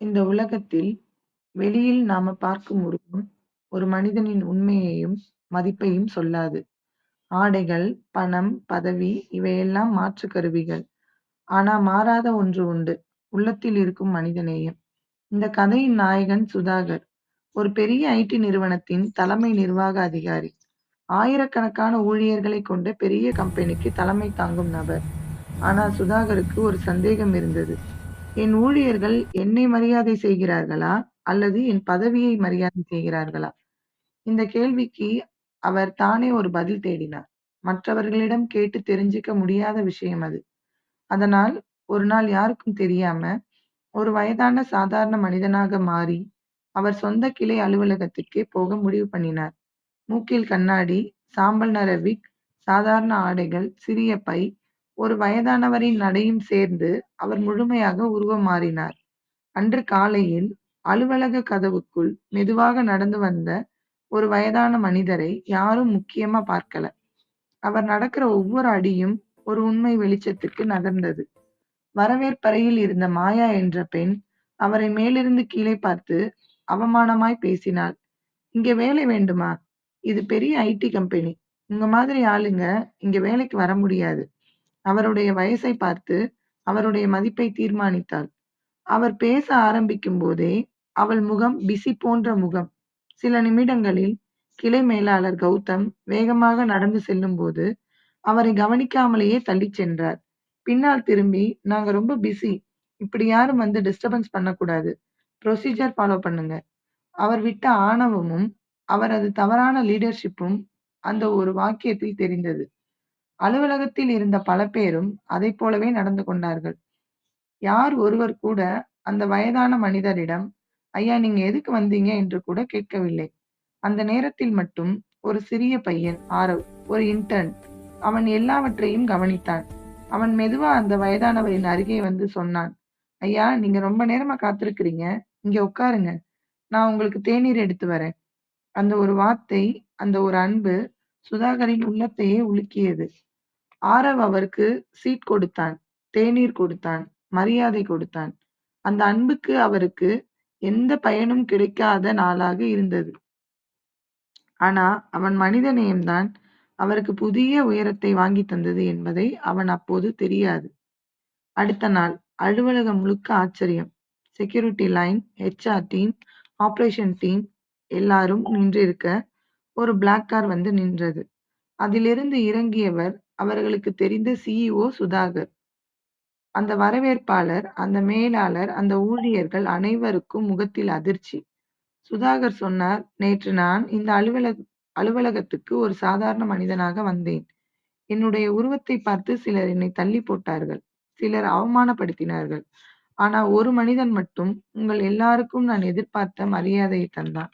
இந்த உலகத்தில் வெளியில் நாம பார்க்கும் உருவம் ஒரு மனிதனின் உண்மையையும், மதிப்பையும் சொல்லாது. ஆடைகள், பணம், பதவி இவையெல்லாம் மாற்று கருவிகள். ஆனா மாறாத ஒன்று உண்டு. உள்ளத்தில் இருக்கும் மனிதநேயம். இந்த கதையின் நாயகன் சுதாகர். ஒரு பெரிய ஐடி நிறுவனத்தின் தலைமை நிர்வாக அதிகாரி. ஆயிரக்கணக்கான ஊழியர்களைக் கொண்ட பெரிய கம்பெனிக்கு தலைமை தாங்கும் நபர். ஆனா சுதாகருக்கு ஒரு சந்தேகம் இருந்தது. என் ஊழியர்கள் என்னை மரியாதை செய்கிறார்களா? அல்லது என் பதவியை மரியாதை செய்கிறார்களா? இந்த கேள்விக்கு அவர் தானே ஒரு பதில் தேடினார். மற்றவர்களிடம் கேட்டு தெரிஞ்சுக்க முடியாத விஷயம் அது. அதனால் ஒரு நாள் யாருக்கும் தெரியாம ஒரு வயதான சாதாரண மனிதனாக மாறி அவர் சொந்த கிளை அலுவலகத்துக்கே போக முடிவு பண்ணினார். மூக்கில் கண்ணாடி, சாம்பல் நிற விக், சாதாரண ஆடைகள், சிறிய பை, ஒரு வயதானவரின் நடையும் சேர்ந்து அவர் முழுமையாக உருவம் மாறினார். அன்று காலையில் அலுவலக கதவுக்குள் மெதுவாக நடந்து வந்த ஒரு வயதான மனிதரை யாரும் முக்கியமா பார்க்கல. அவர் நடக்கிற ஒவ்வொரு அடியும் ஒரு உண்மை வெளிச்சத்துக்கு நகர்ந்தது. வரவேற்பறையில் இருந்த மாயா என்ற பெண் அவரை மேலிருந்து கீழே பார்த்து அவமானமாய் பேசினாள். இங்க வேலை வேண்டுமா? இது பெரிய ஐடி கம்பெனி. உங்க மாதிரி ஆளுங்க இங்க வேலைக்கு வர முடியாது. அவருடைய வயசை பார்த்து அவருடைய மதிப்பை தீர்மானித்தாள். அவர் பேச ஆரம்பிக்கும் போதே அவள் முகம் பிசி போன்ற முகம். சில நிமிடங்களில் கிளை மேலாளர் கௌதம் வேகமாக நடந்து செல்லும் போது அவரை கவனிக்காமலேயே தள்ளிச் சென்றார். பின்னால் திரும்பி நாங்க ரொம்ப பிஸி. இப்படி யாரும் வந்து டிஸ்டர்பன்ஸ் பண்ணக்கூடாது. ப்ரொசீஜர் ஃபாலோ பண்ணுங்க. அவர் விட்ட ஆணவமும் அவரது தவறான லீடர்ஷிப்பும் அந்த ஒரு வாக்கியத்தில் தெரிந்தது. அலுவலகத்தில் இருந்த பல பேரும் அதைப் போலவே நடந்து கொண்டார்கள். யார் ஒருவர் கூட அந்த வயதான மனிதரிடம், ஐயா நீங்க எதுக்கு வந்தீங்க என்று கூட கேட்கவில்லை. அந்த நேரத்தில் மட்டும் ஒரு சிறிய பையன் ஆரவ், ஒரு இன்டர்ன். அவன் எல்லாவற்றையும் கவனித்தான். அவன் மெதுவா அந்த வயதானவரின் அருகே வந்து சொன்னான். ஐயா நீங்க ரொம்ப நேரமா காத்திருக்கிறீங்க. இங்க உட்காருங்க. நான் உங்களுக்கு தேநீர் எடுத்து வரேன். அந்த ஒரு வார்த்தை, அந்த ஒரு அன்பு சுதாகரின் உள்ளத்தையே உலுக்கியது. ஆரவ் அவருக்கு சீட் கொடுத்தான். தேநீர் கொடுத்தான். மரியாதை கொடுத்தான். அந்த அன்புக்கு அவருக்கு எந்த பயனும் கிடைக்காத நாளாக இருந்தது. ஆனா அவன் மனிதநேயம்தான் அவருக்கு புதிய உயரத்தை வாங்கி தந்தது என்பதை அவன் அப்போது தெரியாது. அடுத்த நாள் அலுவலகம் முழுக்க ஆச்சரியம். Security line, HR. Team, operation team எல்லாரும் நின்றிருக்க, ஒரு பிளாக் கார் வந்து நின்றது. அதிலிருந்து இறங்கியவர் அவர்களுக்கு தெரிந்த சி.இ.ஓ. சுதாகர். அந்த வரவேற்பாளர், அந்த மேலாளர், அந்த ஊழியர்கள் அனைவருக்கும் முகத்தில் அதிர்ச்சி. சுதாகர் சொன்னார் நேற்று நான் இந்த அலுவலக அலுவலகத்துக்கு ஒரு சாதாரண மனிதனாக வந்தேன். என்னுடைய உருவத்தை பார்த்து சிலர் என்னை தள்ளி போட்டார்கள். சிலர் அவமானப்படுத்தினார்கள். ஆனா ஒரு மனிதன் மட்டும் உங்கள் எல்லாருக்கும் நான் எதிர்பார்த்த மரியாதையை தந்தான்.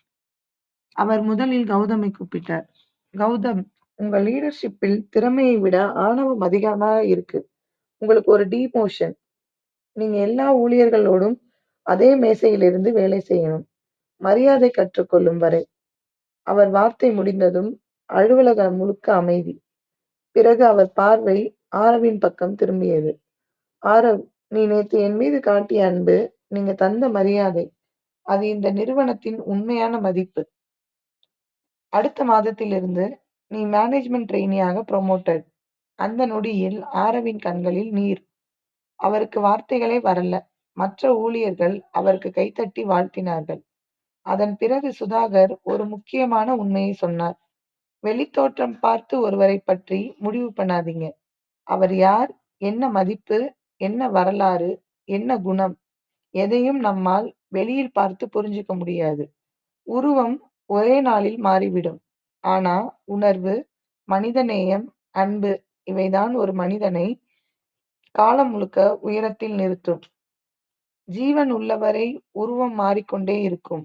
அவர் முதலில் கௌதமை கூப்பிட்டார். கௌதம் உங்க லீடர்ஷிப்பில் திறமையை விட ஆணவம் அதிகமா இருக்கு. உங்களுக்கு ஒரு டிமோஷன். நீங்க எல்லா ஊழியர்களோடும் அதே மேசையிலிருந்து வேலை செய்யணும். மரியாதை கற்றுக்கொள்ளும் வரை. அவர் வார்த்தை முடிந்ததும் அலுவலகம் முழுக்க அமைதி. பிறகு அவர் பார்வை ஆரவின் பக்கம் திரும்பியது. ஆரவ், நீ நேத்து என் மீது காட்டிய அன்பு, நீங்க தந்த மரியாதை, அது இந்த நிறுவனத்தின் உண்மையான மதிப்பு. அடுத்த மாதத்திலிருந்து நீ மேனேஜ்மெண்ட் ட்ரெயினியாக ப்ரொமோட்டட் அந்த நொடியில் ஆரவின் கண்களில் நீர். அவருக்கு வார்த்தைகளே வரல. மற்ற ஊழியர்கள் அவருக்கு கைதட்டி வாழ்த்தினார்கள். அதன் பிறகு சுதாகர் ஒரு முக்கியமான உண்மையை சொன்னார். வெளித்தோற்றம் பார்த்து ஒருவரை பற்றி முடிவு பண்ணாதீங்க. அவர் யார்? என்ன மதிப்பு? என்ன வரலாறு? என்ன குணம்? எதையும் நம்மால் வெளியில் பார்த்து புரிஞ்சுக்க முடியாது. உருவம் ஒரே நாளில் மாறிவிடும். ஆனா உணர்வு, மனிதநேயம், அன்பு இவைதான் ஒரு மனிதனை காலம் முழுக்க உயரத்தில் நிறுத்தும். ஜீவன் உள்ளவரை உருவம் மாறிக்கொண்டே இருக்கும்.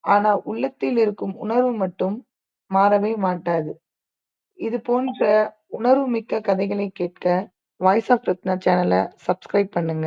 ஆனா உள்ளத்தில் இருக்கும் உணர்வு மட்டும் மாறவே மாட்டாது. இது போன்ற உணர்வுமிக்க கதைகளை கேட்க வாய்ஸ் ஆஃப் ரத்னா சேனல சப்ஸ்கிரைப் பண்ணுங்க.